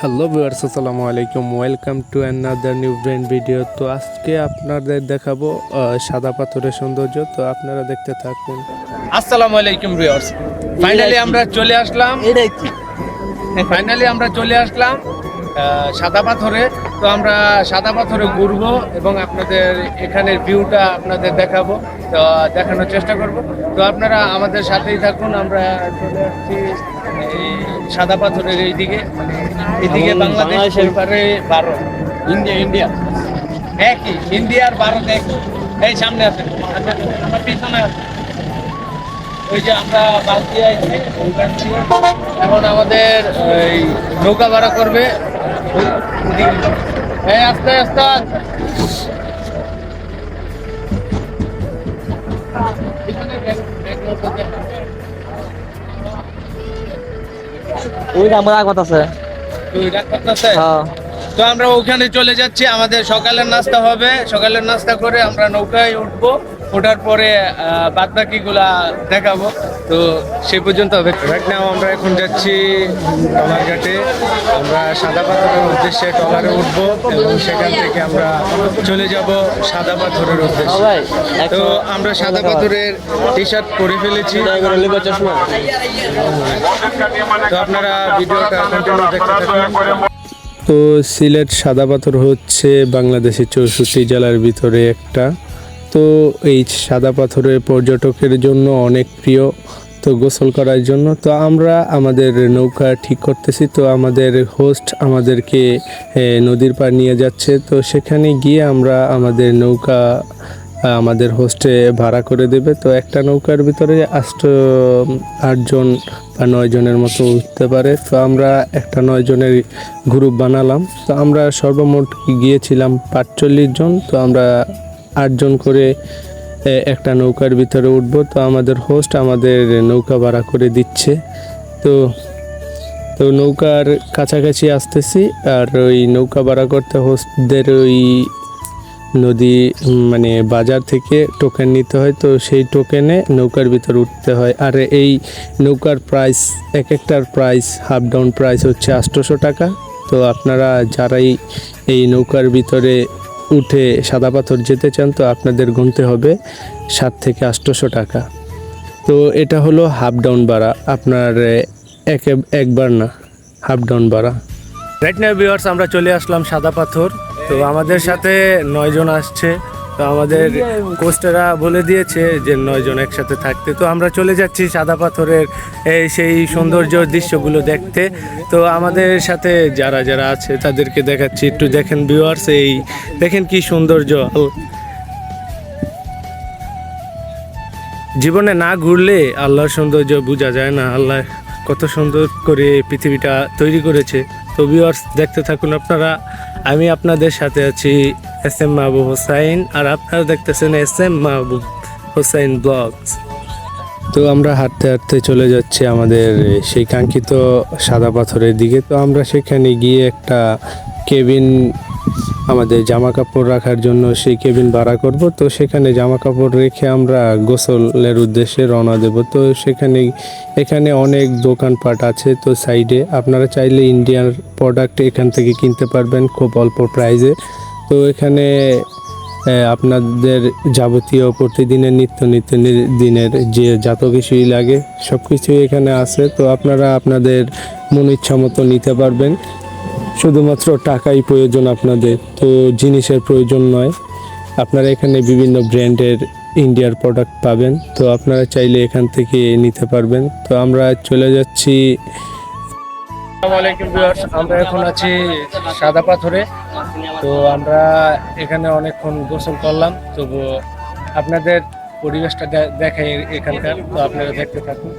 Hello viewers আসসালামু আলাইকুম welcome to another new brand video তো আজকে আপনাদের দেখাবো সাদা পাথরের সৌন্দর্য। তো আপনারা দেখতে থাকুন। আসসালামু আলাইকুম ভিউয়ার্স ফাইনালি আমরা চলে আসলাম। ফাইনালি আমরা চলে আসলাম সাদা পাথরে। তো আমরা সাদা পাথরে ঘুরবো এবং আপনাদের এখানের ভিউটা আপনাদের দেখাবো তো দেখানোর চেষ্টা করব। তো আপনারা আমাদের সাথেই থাকুন আমরা চলে আসছি এই সাদা পাথরের এইদিকে এদিকে এবং বাংলাদেশ বাংলাদেশের- ওইপারে ভারত ইন্ডিয়া ইন্ডিয়া। একই ইন্ডিয়ার ভারত একই। এই সামনে আছে আমার পিছনে আছে ওই যে আমরা বালতি আইছি এখন আমাদের এই নৌকা ভাড়া করবে। এই আস্তে আস্তে। ওই আমার আগত আছে? হ্যাঁ। তো আমরা ওখানে চলে যাচ্ছি আমাদের সকালের নাস্তা হবে। সকালের নাস্তা করে আমরা নৌকায় উঠবো। ওঠার পরে বাদ বাকিগুলা দেখাবো। তো সে পর্যন্ত হবে রাইট নাও আমরা এখন যাচ্ছি টলার ঘাটে। আমরা সাদা পাথরের উদ্দেশ্যে টলারে উঠবো এবং সেখান থেকে আমরা চলে যাব সাদা পাথরের উদ্দেশ্যে। তো আমরা সাদা পাথরের টি শার্ট পরে ফেলেছি। তো আপনারা ভিডিওটা কন্টিনিউ দেখতে থাকুন। তো সিলেট সাদা পাথর হচ্ছে বাংলাদেশের চৌষট্টি জেলার ভিতরে একটা। তো এই সাদা পাথরের পর্যটকের জন্য অনেক প্রিয় তো গোসল করার জন্য। তো আমরা আমাদের নৌকা ঠিক করতেছি। তো আমাদের হোস্ট আমাদেরকে নদীর পার নিয়ে যাচ্ছে। তো সেখানে গিয়ে আমরা আমাদের নৌকা আমাদের হোস্টে ভাড়া করে দেবে। তো একটা নৌকার ভিতরে আষ্ট আটজন বা নয় জনের মতো উঠতে পারে। তো আমরা একটা নয় জনের গ্রুপ বানালাম। তো আমরা সর্বমোট গিয়েছিলাম পাঁচচল্লিশ জন। তো আমরা আটজন করে একটা নৌকার ভিতরে উঠবো। তো আমাদের হোস্ট আমাদের নৌকা ভাড়া করে দিচ্ছে। তো তো নৌকার কাছাকাছি আসতেছি। আর ওই নৌকা ভাড়া করতে হোস্টদের ওই নদী মানে বাজার থেকে টোকেন নিতে হয়। তো সেই টোকেনে নৌকার ভিতর উঠতে হয়। আর এই নৌকার প্রাইস এক একটার প্রাইস হাফ ডাউন প্রাইস হচ্ছে আটশোশো টাকা। তো আপনারা যারাই এই নৌকার ভিতরে উঠে সাদা পাথর যেতে চান, তো আপনাদের গুনতে হবে সাত থেকে আটশোশো টাকা। তো এটা হলো হাফ ডাউন বাড়া আপনার একে এক, একবার না, হাফ ডাউন বাড়া রাইট নাও ভিউয়ার্স আমরা চলে আসলাম সাদা পাথর। তো আমাদের সাথে নয়জন আসছে। তো আমাদের কোস্টারা বলে দিয়েছে যে নয়জন একসাথে থাকতে। তো আমরা চলে যাচ্ছি সাদা পাথরের এই সেই সৌন্দর্য দৃশ্যগুলো দেখতে। তো আমাদের সাথে যারা যারা আছে তাদেরকে দেখাচ্ছি। একটু দেখেন ভিউয়ার্স এই দেখেন কি সৌন্দর্য। জীবনে না ঘুরলে আল্লাহর সৌন্দর্য বোঝা যায় না। আল্লাহ কত সুন্দর করে পৃথিবীটা তৈরি করেছে। তো ভিউয়ার্স দেখতে থাকুন আপনারা। আমি আপনাদের সাথে আছি এস এম মাহবুব হোসাইন আর আপনারা দেখতেছেন S M Mahbub Hossain vlogs. তো আমরা হাঁটতে হাঁটতে চলে যাচ্ছি আমাদের সেই কাঙ্ক্ষিত সাদা পাথরের দিকে। তো আমরা সেখানে গিয়ে একটা কেবিন, আমাদের জামা কাপড় রাখার জন্য সেই কেবিন ভাড়া করব। তো সেখানে জামা কাপড় রেখে আমরা গোসলের উদ্দেশ্যে রওনা দেব। তো সেখানে, এখানে অনেক দোকানপাট আছে তো সাইডে আপনারা চাইলে ইন্ডিয়ান প্রোডাক্ট এখান থেকে কিনতে পারবেন খুব অল্প প্রাইসে তো এখানে আপনাদের যাবতীয় প্রতিদিনের নিত্য নিত্য দিনের যে যত কিছুই লাগে সব কিছুই এখানে আছে। তো আপনারা আপনাদের মন ইচ্ছা মতো নিতে পারবেন। শুধুমাত্র টাকাই প্রয়োজন আপনাদের। তো জিনিসের প্রয়োজন নয়। আপনারা এখানে বিভিন্ন ব্র্যান্ডের ইন্ডিয়ার প্রোডাক্ট পাবেন। তো আপনারা চাইলে এখান থেকে নিতে পারবেন। তো আমরা চলে যাচ্ছি। আমরা এখন আছি সাদা পাথরে। তো আমরা এখানে অনেকক্ষণ গোসল করলাম, তবু আপনাদের পরিবেশটা দেখাই এখানকার, তো আপনারা দেখতে থাকুন।